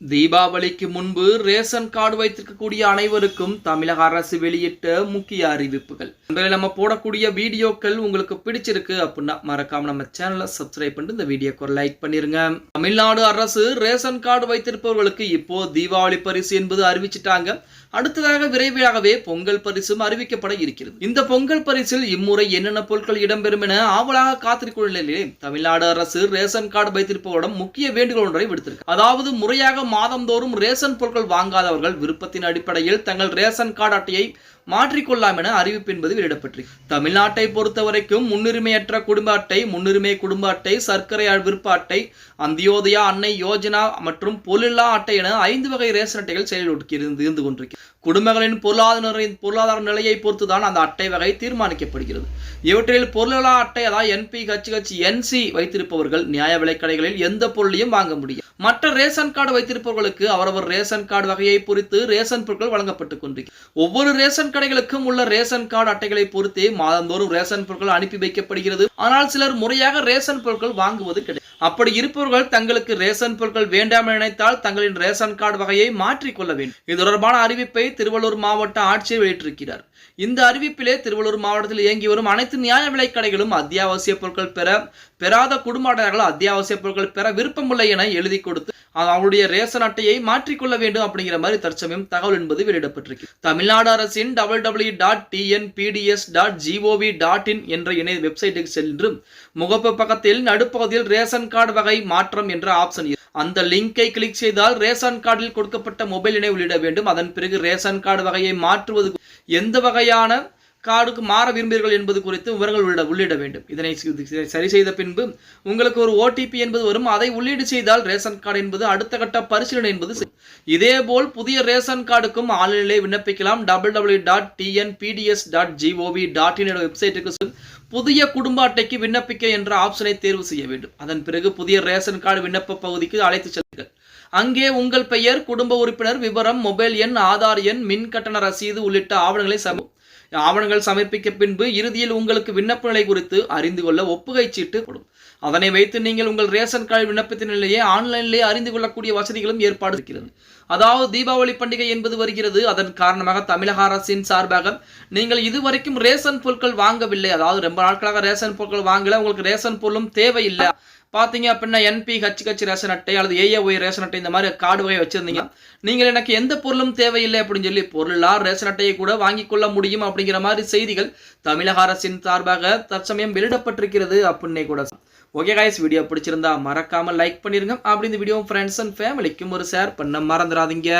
தீபாவளிக்கு முன்பு ration card வைத்திருக்கக்கூடிய அனைவருக்கும் தமிழக அரசு வெளியிட்ட முக்கிய அறிவிப்புகள். நண்பர்களே, நம்ம போடக்கூடிய வீடியோக்கள் உங்களுக்கு பிடிச்சிருக்கு அப்படின்னா மறக்காம நம்ம சேனலை சப்ஸ்கிரைப் பண்ணிட்டு இந்த வீடியோக்கு ஒரு லைக் பண்ணிருங்க. தமிழ்நாடு அரசு ரேஷன் கார்டு வைத்திருப்பவர்களுக்கு இப்போ தீபாவளி பரிசு என்பது அறிவிச்சிட்டாங்க. அடுத்ததாக விரைவிலாகவே பொங்கல் பரிசும் அறிவிக்கப்பட இருக்கிறது. இந்த பொங்கல் பரிசில் இம்முறை என்னென்ன பொருட்கள் இடம்பெறும் என ஆவலாக காத்திருக்கும் நிலையிலே தமிழ்நாடு அரசு ரேஷன் கார்டு வைத்திருப்பவரிடம் முக்கிய வேண்டுகோள் ஒன்றை விடுத்திருக்கு. அதாவது முறையாக மாதந்தோறும் ரேஷன் பொருட்கள் வாங்காதவர்கள் விருப்பத்தின் அடிப்படையில் தங்கள் ரேஷன் கார்டு அட்டையை மாற்றிக்கொள்ளலாம் என அறிவிப்பு என்பது வெளியிடப்பட்டிருக்கு. தமிழ்நாட்டை பொறுத்தவரைக்கும் முன்னுரிமையற்ற குடும்ப அட்டை முன்னுரிமை குடும்ப அட்டை சர்க்கரை விருப்ப அட்டை அந்தியோதயா அன்னை யோஜனா மற்றும் பொருளில்லா அட்டை என ஐந்து வகை ரேஷன் அட்டைகள் செயலில் இருந்து இருந்து கொண்டிருக்கு. குடும்பங்களின் பொருளாதார பொருளாதார நிலையை பொறுத்துதான் அந்த அட்டை வகை தீர்மானிக்கப்படுகிறது. இவற்றில் பொருளா அட்டை அதாவது என்பி ஹச் என்சி வைத்திருப்பவர்கள் நியாய விலைக்கடைகளில் எந்த பொருளையும் வாங்க முடியும் மற்ற ரேஷன் கார்டு வைத்திருப்பவர்களுக்கு அவரவர் ரேஷன் கார்டு வகையை பொறுத்து ரேஷன் பொருட்கள் வழங்கப்பட்டுக் கொண்டிருக்கிறது ஒவ்வொரு ரேஷன் கடைகளுக்கும் உள்ள ரேஷன் கார்டு அட்டைகளை பொறுத்தே மாதந்தோறும் ரேஷன் பொருட்கள் அனுப்பி வைக்கப்படுகிறது. ஆனால் சிலர் முறையாக ரேஷன் பொருட்கள் வாங்குவது கிடையாது. அப்படி இருப்பவர்கள் தங்களுக்கு ரேஷன் பொருட்கள் வேண்டாம் என நினைத்தால் தங்களின் ரேஷன் கார்டு வகையை மாற்றிக்கொள்ள வேண்டும். இது தொடர்பான அறிவிப்பை திருவள்ளூர் மாவட்ட ஆட்சியர் வெளியிட்டிருக்கிறார். இந்த அறிவிப்பிலே திருவள்ளூர் மாவட்டத்தில் இயங்கி வரும் அனைத்து நியாய விலைக் கடைகளும் அத்தியாவசிய பொருட்கள் பெற பெறாத குடும்ப அத்தியாவசிய பொருட்கள் பெற விருப்பமில்லை என எழுதி கொடுத்து அவருடைய ரேஷன் அட்டையை மாற்றிக்கொள்ள வேண்டும் அப்படிங்கிற மாதிரி தற்சமயம் தகவல் என்பது வெளியிடப்பட்டிருக்கு. தமிழ்நாடு அரசின் double W dot TNPDS dot gov dot in என்ற இணைய வெப்சைட்டுக்கு சென்று முகப்பு பக்கத்தில் நடுப்பகுதியில் ரேஷன் கார்டு வகை மாற்றம் என்ற ஆப்ஷன் அந்த லிங்கை கிளிக் செய்தால் ரேஷன் கார்டில் கொடுக்கப்பட்ட மொபைல் எண்ணை உள்ளிட வேண்டும். அதன் பிறகு ரேஷன் கார்டு வகையை மாற்றுவது எந்த வகையான கார்டுக்கு மாற விரும்புகிறீர்கள் என்பது குறித்து விவரங்கள் உள்ளிட உள்ளிட வேண்டும். இதனை சரி செய்த பின்பு உங்களுக்கு ஒரு ஓடிபி என்பது வரும். அதை உள்ளீடு செய்தால் ரேஷன் கார்டு என்பது அடுத்த கட்ட பரிசீலனை என்பது இதேபோல் புதிய ரேஷன் கார்டுக்கும் ஆன்லைனிலே விண்ணப்பிக்கலாம். Double W dot TNPDS dot gov dot in வெப்சைட்டுக்கு புதிய குடும்ப அட்டைக்கு விண்ணப்பிக்க என்ற ஆப்ஷனை தேர்வு செய்ய வேண்டும். அதன் பிறகு புதிய ரேஷன் கார்டு விண்ணப்ப பகுதிக்கு அழைத்து செல்லுங்கள். அங்கே உங்கள் பெயர் குடும்ப உறுப்பினர் விவரம் மொபைல் எண் ஆதார் எண் மின் கட்டண ரசீது உள்ளிட்ட ஆவணங்களை சமூக ஆவணங்கள் சமர்ப்பிக்க பின்பு இறுதியில் உங்களுக்கு விண்ணப்ப நிலை குறித்து அறிந்து கொள்ள ஒப்புகை சீட்டு கொடுக்கும் அதனை வைத்து நீங்கள் உங்கள் ரேஷன் கார்டு விண்ணப்பத்தின் நிலையை ஆன்லைனிலேயே அறிந்து கொள்ளக்கூடிய வசதிகளும் ஏற்பாடு இருக்கிறது அதாவது தீபாவளி பண்டிகை என்பது வருகிறது. அதன் காரணமாக தமிழக அரசின் சார்பாக நீங்கள் இதுவரைக்கும் ரேஷன் பொருட்கள் வாங்கவில்லை. அதாவது ரொம்ப நாட்களாக ரேஷன் பொருட்கள் வாங்கல. உங்களுக்கு ரேஷன் பொருளும் தேவையில்லை. பார்த்தீங்க அப்படின்னா என்பி ஹச் ஹச் ரேஷன் அட்டை அல்லது ஏஏஒய் ரேஷன் அட்டை இந்த மாதிரி கார்டு வகை வச்சிருந்தீங்க. நீங்கள் எனக்கு எந்த பொருளும் தேவையில்லை அப்படின்னு சொல்லி பொருளா ரேஷன் அட்டையை கூட வாங்கிக் கொள்ள முடியும் அப்படிங்கிற மாதிரி செய்திகள் தமிழக அரசின் சார்பாக தற்சமயம் வெளியிடப்பட்டிருக்கிறது அப்படின்னே கூட ஓகே காய்ஸ் வீடியோ பிடிச்சிருந்தா மறக்காமல் லைக் பண்ணிருங்க. அப்படி இந்த வீடியோ ஃப்ரெண்ட்ஸ் அண்ட் ஃபேமிலிக்கும் ஒரு ஷேர் பண்ண மறந்துடாதீங்க.